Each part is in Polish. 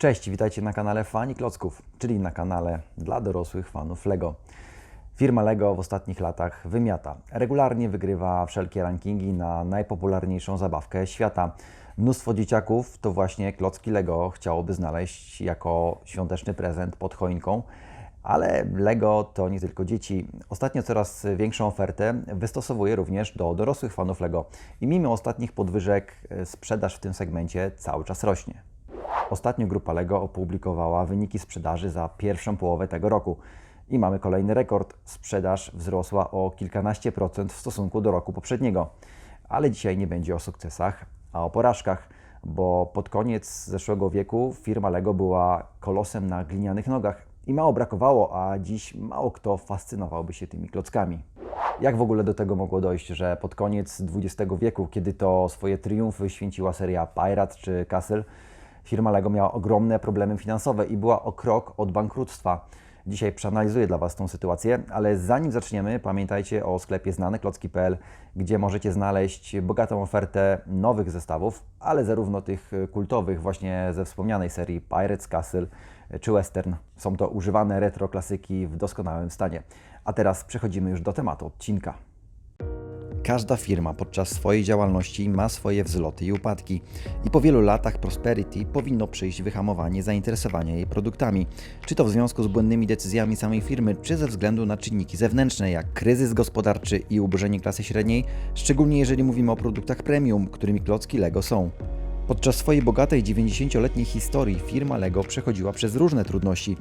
Cześć, witajcie na kanale Fani Klocków, czyli na kanale dla dorosłych fanów LEGO. Firma LEGO w ostatnich latach wymiata. Regularnie wygrywa wszelkie rankingi na najpopularniejszą zabawkę świata. Mnóstwo dzieciaków to właśnie klocki LEGO chciałoby znaleźć jako świąteczny prezent pod choinką. Ale LEGO to nie tylko dzieci. Ostatnio coraz większą ofertę wystosowuje również do dorosłych fanów LEGO. I mimo ostatnich podwyżek e, sprzedaż w tym segmencie cały czas rośnie. Ostatnio grupa LEGO opublikowała wyniki sprzedaży za pierwszą połowę tego roku. I mamy kolejny rekord. Sprzedaż wzrosła o kilkanaście procent w stosunku do roku poprzedniego. Ale dzisiaj nie będzie o sukcesach, a o porażkach, bo pod koniec zeszłego wieku firma LEGO była kolosem na glinianych nogach i mało brakowało, a dziś mało kto fascynowałby się tymi klockami. Jak w ogóle do tego mogło dojść, że pod koniec XX wieku, kiedy to swoje triumfy święciła seria Pirate czy Castle, firma LEGO miała ogromne problemy finansowe i była o krok od bankructwa. Dzisiaj przeanalizuję dla Was tą sytuację, ale zanim zaczniemy, pamiętajcie o sklepie znaneklocki.pl, gdzie możecie znaleźć bogatą ofertę nowych zestawów, ale zarówno tych kultowych właśnie ze wspomnianej serii Pirates Castle czy Western. Są to używane retro klasyki w doskonałym stanie. A teraz przechodzimy już do tematu odcinka. Każda firma podczas swojej działalności ma swoje wzloty i upadki. I po wielu latach Prosperity powinno przyjść wyhamowanie zainteresowania jej produktami. Czy to w związku z błędnymi decyzjami samej firmy, czy ze względu na czynniki zewnętrzne, jak kryzys gospodarczy i ubożenie klasy średniej, szczególnie jeżeli mówimy o produktach premium, którymi klocki Lego są. Podczas swojej bogatej 90-letniej historii firma Lego przechodziła przez różne trudności.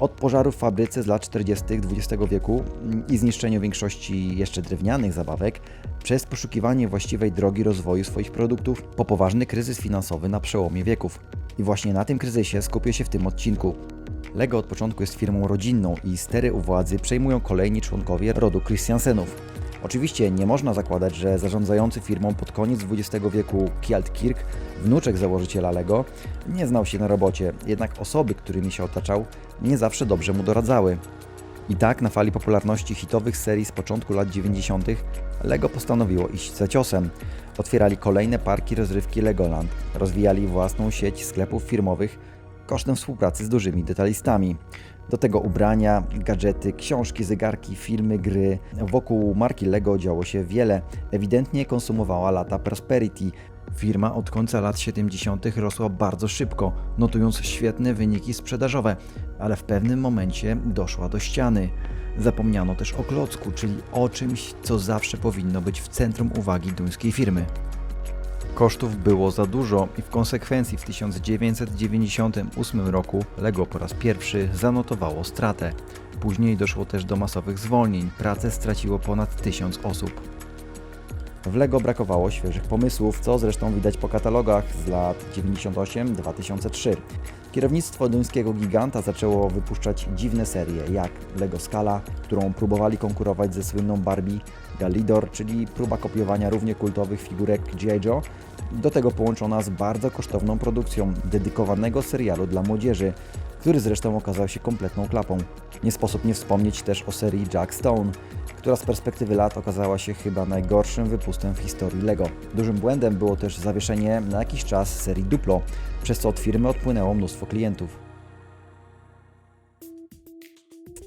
Od pożaru w fabryce z lat 40. XX wieku i zniszczeniu większości jeszcze drewnianych zabawek, przez poszukiwanie właściwej drogi rozwoju swoich produktów, po poważny kryzys finansowy na przełomie wieków. I właśnie na tym kryzysie skupię się w tym odcinku. Lego od początku jest firmą rodzinną i stery u władzy przejmują kolejni członkowie rodu Christiansenów. Oczywiście nie można zakładać, że zarządzający firmą pod koniec XX wieku Kjeld Kirk, wnuczek założyciela Lego, nie znał się na robocie, jednak osoby, którymi się otaczał, nie zawsze dobrze mu doradzały. I tak na fali popularności hitowych serii z początku lat 90. Lego postanowiło iść za ciosem. Otwierali kolejne parki rozrywki Legoland, rozwijali własną sieć sklepów firmowych kosztem współpracy z dużymi detalistami. Do tego ubrania, gadżety, książki, zegarki, filmy, gry. Wokół marki Lego działo się wiele. Ewidentnie konsumowała lata Prosperity. Firma od końca lat 70. rosła bardzo szybko, notując świetne wyniki sprzedażowe, ale w pewnym momencie doszła do ściany. Zapomniano też o klocku, czyli o czymś, co zawsze powinno być w centrum uwagi duńskiej firmy. Kosztów było za dużo i w konsekwencji w 1998 roku Lego po raz pierwszy zanotowało stratę. Później doszło też do masowych zwolnień, pracę straciło ponad tysiąc osób. W Lego brakowało świeżych pomysłów, co zresztą widać po katalogach z lat 98-2003. Kierownictwo duńskiego giganta zaczęło wypuszczać dziwne serie, jak Lego Scala, którą próbowali konkurować ze słynną Barbie, Galidor, czyli próba kopiowania równie kultowych figurek G.I. Joe, do tego połączona z bardzo kosztowną produkcją dedykowanego serialu dla młodzieży, który zresztą okazał się kompletną klapą. Nie sposób nie wspomnieć też o serii Jack Stone, która z perspektywy lat okazała się chyba najgorszym wypustem w historii LEGO. Dużym błędem było też zawieszenie na jakiś czas serii Duplo, przez co od firmy odpłynęło mnóstwo klientów.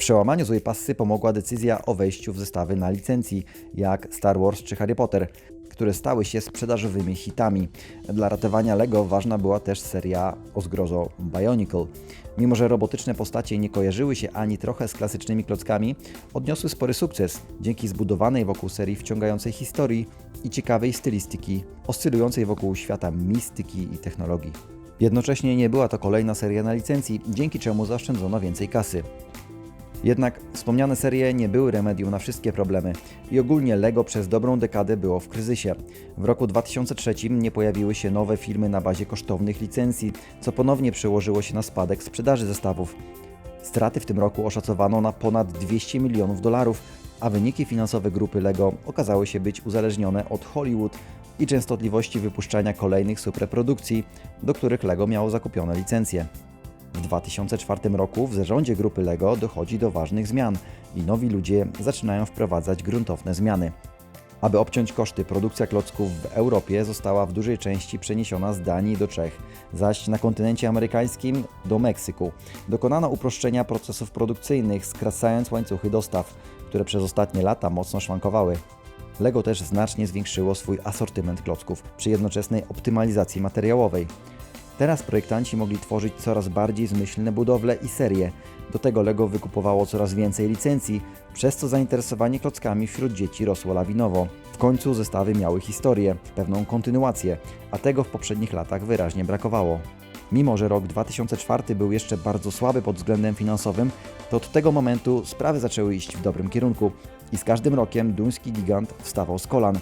Przełamaniu złej pasy pomogła decyzja o wejściu w zestawy na licencji, jak Star Wars czy Harry Potter, które stały się sprzedażowymi hitami. Dla ratowania Lego ważna była też seria o zgrozo Bionicle. Mimo, że robotyczne postacie nie kojarzyły się ani trochę z klasycznymi klockami, odniosły spory sukces dzięki zbudowanej wokół serii wciągającej historii i ciekawej stylistyki, oscylującej wokół świata mistyki i technologii. Jednocześnie nie była to kolejna seria na licencji, dzięki czemu zaoszczędzono więcej kasy. Jednak wspomniane serie nie były remedium na wszystkie problemy i ogólnie LEGO przez dobrą dekadę było w kryzysie. W roku 2003 nie pojawiły się nowe filmy na bazie kosztownych licencji, co ponownie przełożyło się na spadek sprzedaży zestawów. Straty w tym roku oszacowano na ponad 200 milionów dolarów, a wyniki finansowe grupy LEGO okazały się być uzależnione od Hollywood i częstotliwości wypuszczania kolejnych superprodukcji, do których LEGO miało zakupione licencje. W 2004 roku w zarządzie grupy LEGO dochodzi do ważnych zmian i nowi ludzie zaczynają wprowadzać gruntowne zmiany. Aby obciąć koszty, produkcja klocków w Europie została w dużej części przeniesiona z Danii do Czech, zaś na kontynencie amerykańskim do Meksyku. Dokonano uproszczenia procesów produkcyjnych, skracając łańcuchy dostaw, które przez ostatnie lata mocno szwankowały. Lego też znacznie zwiększyło swój asortyment klocków przy jednoczesnej optymalizacji materiałowej. Teraz projektanci mogli tworzyć coraz bardziej zmyślne budowle i serie. Do tego Lego wykupowało coraz więcej licencji, przez co zainteresowanie klockami wśród dzieci rosło lawinowo. W końcu zestawy miały historię, pewną kontynuację, a tego w poprzednich latach wyraźnie brakowało. Mimo, że rok 2004 był jeszcze bardzo słaby pod względem finansowym, to od tego momentu sprawy zaczęły iść w dobrym kierunku i z każdym rokiem duński gigant wstawał z kolan.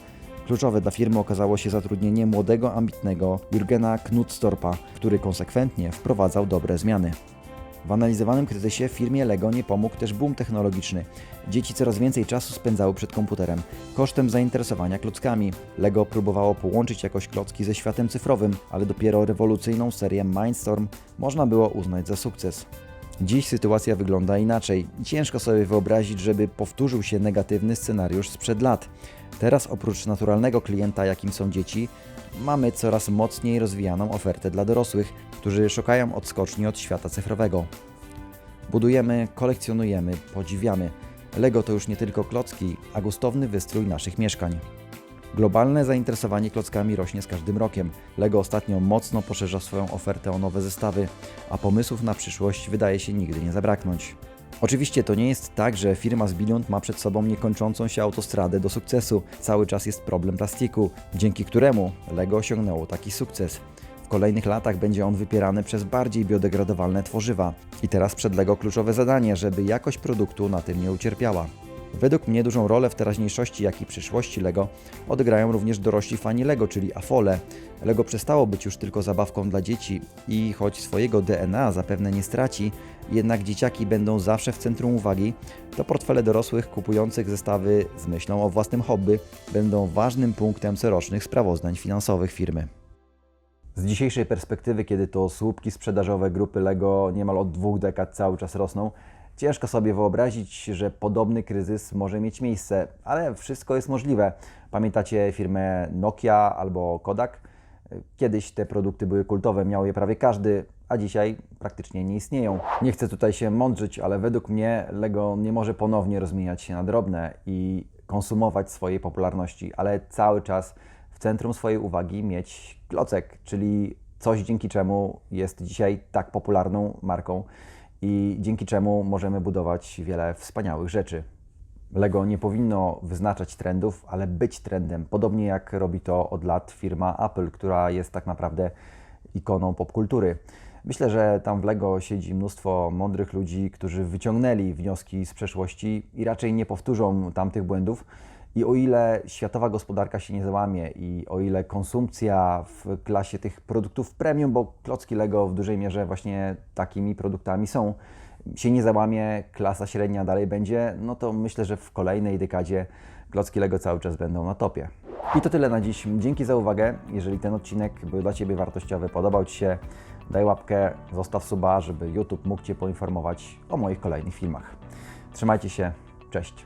Kluczowe dla firmy okazało się zatrudnienie młodego, ambitnego Jurgena Knutstorpa, który konsekwentnie wprowadzał dobre zmiany. W analizowanym kryzysie firmie Lego nie pomógł też boom technologiczny. Dzieci coraz więcej czasu spędzały przed komputerem, kosztem zainteresowania klockami. Lego próbowało połączyć jakoś klocki ze światem cyfrowym, ale dopiero rewolucyjną serię Mindstorm można było uznać za sukces. Dziś sytuacja wygląda inaczej. Ciężko sobie wyobrazić, żeby powtórzył się negatywny scenariusz sprzed lat. Teraz oprócz naturalnego klienta, jakim są dzieci, mamy coraz mocniej rozwijaną ofertę dla dorosłych, którzy szukają odskoczni od świata cyfrowego. Budujemy, kolekcjonujemy, podziwiamy. Lego to już nie tylko klocki, a gustowny wystrój naszych mieszkań. Globalne zainteresowanie klockami rośnie z każdym rokiem. Lego ostatnio mocno poszerza swoją ofertę o nowe zestawy, a pomysłów na przyszłość wydaje się nigdy nie zabraknąć. Oczywiście to nie jest tak, że firma z Billions ma przed sobą niekończącą się autostradę do sukcesu. Cały czas jest problem plastiku, dzięki któremu Lego osiągnęło taki sukces. W kolejnych latach będzie on wypierany przez bardziej biodegradowalne tworzywa. I teraz przed Lego kluczowe zadanie, żeby jakość produktu na tym nie ucierpiała. Według mnie dużą rolę w teraźniejszości, jak i przyszłości Lego odegrają również dorośli fani Lego, czyli Afole. Lego przestało być już tylko zabawką dla dzieci i choć swojego DNA zapewne nie straci, jednak dzieciaki będą zawsze w centrum uwagi, to portfele dorosłych kupujących zestawy z myślą o własnym hobby będą ważnym punktem corocznych sprawozdań finansowych firmy. Z dzisiejszej perspektywy, kiedy to słupki sprzedażowe grupy Lego niemal od dwóch dekad cały czas rosną, ciężko sobie wyobrazić, że podobny kryzys może mieć miejsce, ale wszystko jest możliwe. Pamiętacie firmę Nokia albo Kodak? Kiedyś te produkty były kultowe, miał je prawie każdy, a dzisiaj praktycznie nie istnieją. Nie chcę tutaj się mądrzyć, ale według mnie Lego nie może ponownie rozmieniać się na drobne i konsumować swojej popularności, ale cały czas w centrum swojej uwagi mieć klocek, czyli coś dzięki czemu jest dzisiaj tak popularną marką i dzięki czemu możemy budować wiele wspaniałych rzeczy. Lego nie powinno wyznaczać trendów, ale być trendem, podobnie jak robi to od lat firma Apple, która jest tak naprawdę ikoną popkultury. Myślę, że tam w Lego siedzi mnóstwo mądrych ludzi, którzy wyciągnęli wnioski z przeszłości i raczej nie powtórzą tamtych błędów. I o ile światowa gospodarka się nie załamie i o ile konsumpcja w klasie tych produktów premium, bo klocki Lego w dużej mierze właśnie takimi produktami są, się nie załamie, klasa średnia dalej będzie, no to myślę, że w kolejnej dekadzie klocki Lego cały czas będą na topie. I to tyle na dziś. Dzięki za uwagę. Jeżeli ten odcinek był dla Ciebie wartościowy, podobał Ci się, daj łapkę, zostaw suba, żeby YouTube mógł Cię poinformować o moich kolejnych filmach. Trzymajcie się, cześć.